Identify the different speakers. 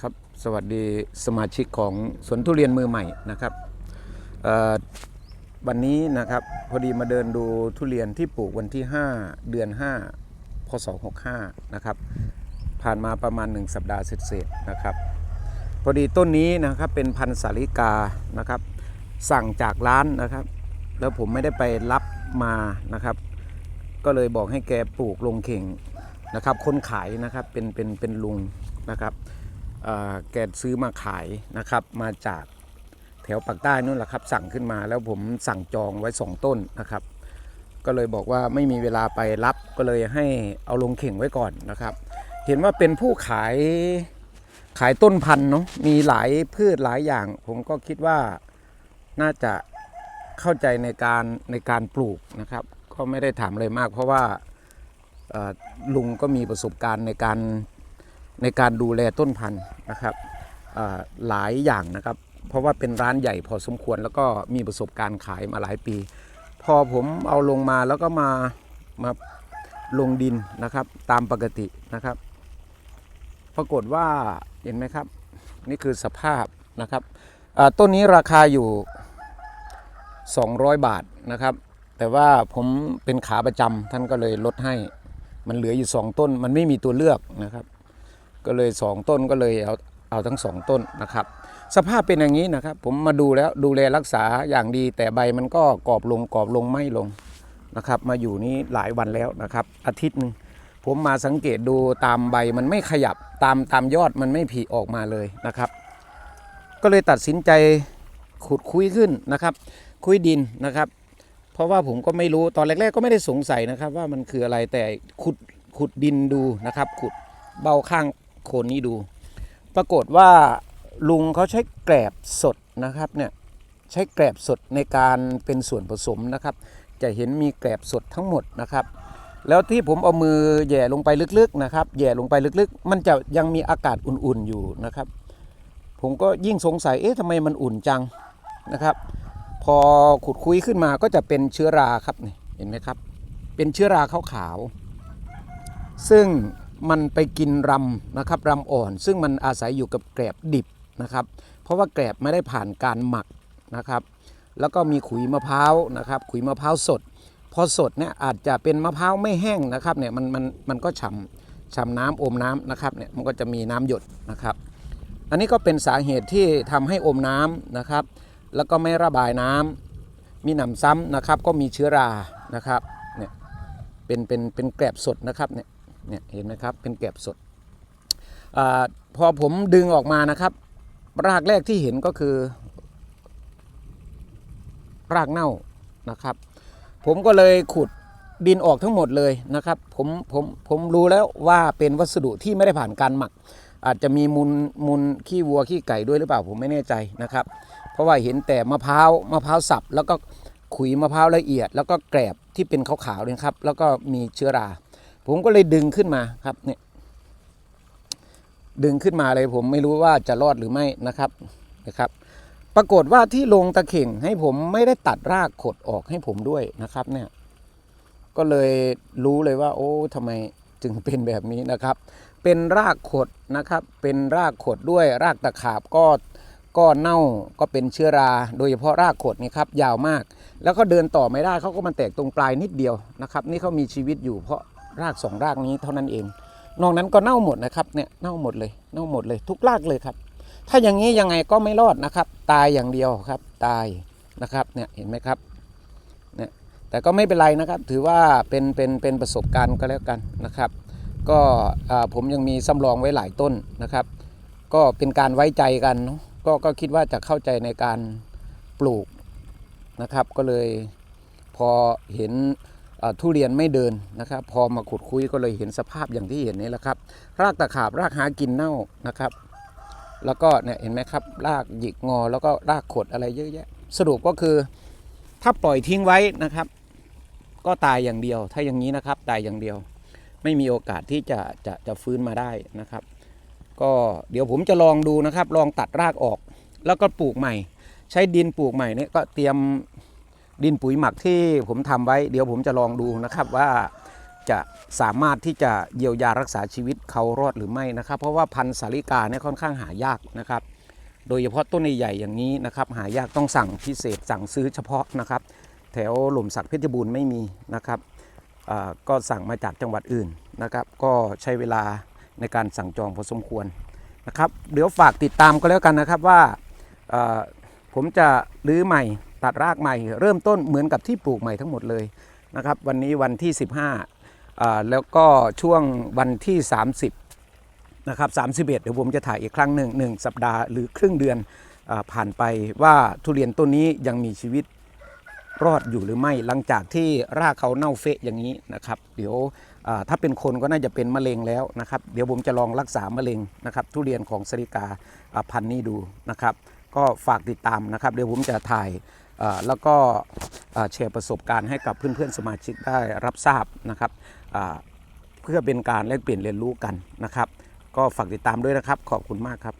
Speaker 1: ครับสวัสดีสมาชิกของสวนทุเรียนมือใหม่นะครับวันนี้นะครับพอดีมาเดินดูทุเรียนที่ปลูกวันที่ 5 เดือน 5 พศ 65 นะครับ ผ่านมาประมาณ 1 สัปดาห์เสร็จๆนะครับ พอดีต้นนี้นะครับเป็นพันธุ์สาลิกานะครับ สั่งจากร้านนะครับ แล้วผมไม่ได้ไปรับมานะครับ ก็เลยบอกให้แกปลูกลงเข่งนะครับ คนขายนะครับเป็นเป็นเป็นลุงนะครับ แกซื้อมาขายนะครับ มาจากแถวปากใต้นู่นแหละครับ สั่งขึ้นมาแล้วผมสั่งจองไว้สองต้นนะครับ ก็เลยบอกว่าไม่มีเวลาไปรับก็เลยให้เอาลงเข่งไว้ก่อนนะครับ เห็นว่าเป็นผู้ขายขายต้นพันธุ์เนาะมีหลายพืชหลายอย่าง ผมก็คิดว่าน่าจะเข้าใจในการในการปลูกนะครับ ก็ไม่ได้ถามอะไรมาก เพราะว่าลุงก็มีประสบการณ์ในการ ในการดูแลต้นพันธุ์นะครับหลายอย่างนะครับ เพราะว่าเป็นร้านใหญ่พอสมควรแล้วก็มีประสบการณ์ขายมาหลายปี พอผมเอาลงมาแล้วก็มามาลงดินนะครับ ตามปกตินะครับ ปรากฏว่าเห็นไหมครับ นี่คือสภาพนะครับต้นนี้ราคาอยู่ 200 บาทนะครับ แต่ว่าผมเป็นขาประจำท่านก็เลยลดให้มันเหลืออยู่ 2 ต้น มันไม่มีตัวเลือกนะครับ ก็เลย 2 ต้นก็เลยเอาเอาทั้ง 2 ต้นนะครับ สภาพเป็นอย่างนี้นะครับ ผมมาดูแล้วดูแลรักษาอย่างดี แต่ใบมันก็กรอบลงกรอบลงไม่ลงนะครับ มาอยู่นี้หลายวันแล้วนะครับ อาทิตย์หนึ่งผมมาสังเกตดูตามใบมันไม่ขยับตามตามยอดมันไม่ผลิออกมาเลยนะครับ ก็เลยตัดสินใจขุดคุยขึ้นนะครับ คุยดินนะครับ เพราะว่าผมก็ไม่รู้ตอนแรก ๆ ก็ไม่ได้สงสัยนะครับ ว่ามันคืออะไรแต่ขุดขุดดินดูนะครับ ขุดเบาข้าง โคนนี้ดู ปรากฏว่าลุงเขาใช้แกลบสดนะครับเนี่ยใช้แกลบสดในการเป็นส่วนผสมนะครับ จะเห็นมีแกลบสดทั้งหมดนะครับ แล้วที่ผมเอามือแหย่ลงไปลึกๆนะครับแหย่ลงไปลึกๆ มันจะยังมีอากาศอุ่นๆอยู่นะครับ ผมก็ยิ่งสงสัยเอ๊ะทำไมมันอุ่นจังนะครับ พอขุดคุยขึ้นมาก็จะเป็นเชื้อราครับนี่เห็นไหมครับ เป็นเชื้อราขาวๆซึ่ง มันไปกินรำนะครับรำอ่อน ซึ่งมันอาศัยอยู่กับแกลบดิบนะครับ เพราะว่าแกลบไม่ได้ผ่านการหมักนะครับ แล้วก็มีขุยมะพร้าวนะครับ ขุยมะพร้าวสด พอสดเนี่ยอาจจะเป็นมะพร้าวไม่แห้งนะครับเนี่ยมันมันมันก็ฉ่ำฉ่ำน้ำอมน้ำนะครับเนี่ยมันก็จะมีน้ำหยดนะครับ อันนี้ก็เป็นสาเหตุที่ทำให้อมน้ำนะครับ แล้วก็ไม่ระบายน้ำมีหนำซ้ำนะครับ ก็มีเชื้อรานะครับเนี่ยเป็นเป็นเป็นแกลบสดนะครับเนี่ย เนี่ยเห็นไหมครับเป็นแกลบสดอพอผมดึงออกมานะครับ รากแรกที่เห็นก็คือ รากเน่านะครับ ผมก็เลยขุดดินออกทั้งหมดเลยนะครับผมผมผมรู้แล้วว่าเป็นวัสดุที่ไม่ได้ผ่านการหมัก อาจจะมีมูลมูลขี้วัวขี้ไก่ด้วยหรือเปล่าผมไม่แน่ใจนะครับ เพราะว่าเห็นแต่มะพร้าวมะพร้าวสับแล้วก็ขุยมะพร้าวละเอียด แล้วก็แกรบที่เป็นขาวๆเนี่ยครับ แล้วก็มีเชื้อรา ผมก็เลยดึงขึ้นมาครับเนี่ยดึงขึ้นมาเลยผมไม่รู้ว่าจะรอดหรือไม่นะครับนะครับ ปรากฏว่าที่ลงตะเข่งให้ผมไม่ได้ตัดรากขดออกให้ผมด้วยนะครับเนี่ยก็เลยรู้เลยว่า โอ้ทำไมจึงเป็นแบบนี้นะครับ เป็นรากขดนะครับ เป็นรากขดด้วยรากตะขาบก็ก็เน่าก็เป็นเชื้อรา โดยเฉพาะรากขดนี่ครับยาวมาก แล้วก็เดินต่อไม่ได้เขาก็มันแตกตรงปลายนิดเดียวนะครับ นี่เขามีชีวิตอยู่เพราะ รากสองรากนี้เท่านั้นเอง นอกนั้นก็เน่าหมดนะครับเนี่ยเน่าหมดเลยเน่าหมดเลย ทุกรากเลยครับ ถ้าอย่างนี้ยังไงก็ไม่รอดนะครับ ตายอย่างเดียวครับตายนะครับเนี่ยเห็นไหมครับเนี่ยแต่ก็ไม่เป็นไรนะครับ ถือว่าเป็นเป็นเป็นประสบการณ์ก็แล้วกันนะครับ ก็ผมยังมีสำรองไว้หลายต้นนะครับ ก็เป็นการไว้ใจกันเนาะก็ก็คิดว่าจะเข้าใจในการปลูกนะครับ ก็เลยพอเห็น ทุเรียนไม่เดินนะครับ พอมาขุดคุยก็เลยเห็นสภาพอย่างที่เห็นนี่แหละครับ รากตะขาบรากหากินเน่านะครับ แล้วก็เนี่ยเห็นไหมครับ รากหยิกงอแล้วก็รากขดอะไรเยอะแยะ สรุปก็คือ ถ้าปล่อยทิ้งไว้นะครับ ก็ตายอย่างเดียว ถ้าอย่างนี้นะครับ ตายอย่างเดียว ไม่มีโอกาสที่จะจะจะฟื้นมาได้นะครับ ก็เดี๋ยวผมจะลองดูนะครับ ลองตัดรากออก แล้วก็ปลูกใหม่ ใช้ดินปลูกใหม่เนี่ยก็เตรียม ดินปุ๋ยหมักที่ผมทำไว้ เดี๋ยวผมจะลองดูนะครับว่าจะสามารถที่จะเยียวยารักษาชีวิตเขารอดหรือไม่นะครับ เพราะว่าพันธุ์สาลิกาเนี่ยค่อนข้างหายากนะครับ โดยเฉพาะต้นใหญ่ๆอย่างนี้นะครับ หายากต้องสั่งพิเศษสั่งซื้อเฉพาะนะครับ แถวหล่มสักเพชรบูรณ์ไม่มีนะครับก็สั่งมาจากจังหวัดอื่นนะครับ ก็ใช้เวลาในการสั่งจองพอสมควรนะครับ เดี๋ยวฝากติดตามก็แล้วกันนะครับว่าผมจะรื้อใหม่ ตัดรากใหม่ เริ่มต้นเหมือนกับที่ปลูกใหม่ทั้งหมดเลยนะครับ วันนี้วันที่ 15อ่าแล้วก็ช่วงวันที่ 30 นะครับ 31 เดี๋ยวผมจะถ่ายอีกครั้งหนึ่งหนึ่งสัปดาห์หรือครึ่งเดือนอผ่านไปว่าทุเรียนต้นนี้ยังมีชีวิตรอดอยู่หรือไม่หลังจากที่รากเขาเน่าเฟะอย่างนี้นะครับ เดี๋ยวถ้าเป็นคนก็น่าจะเป็นมะเร็งแล้วนะครับ เดี๋ยวผมจะลองรักษามะเร็งนะครับ ทุเรียนของสริกาพันนี้ดูนะครับ ก็ฝากติดตามนะครับ เดี๋ยวผมจะถ่าย แล้วก็แชร์ประสบการณ์ให้กับเพื่อนๆสมาชิกได้รับทราบนะครับเพื่อเป็นการแลกเปลี่ยนเรียนรู้กันนะครับ ก็ฝากติดตามด้วยนะครับ ขอบคุณมากครับ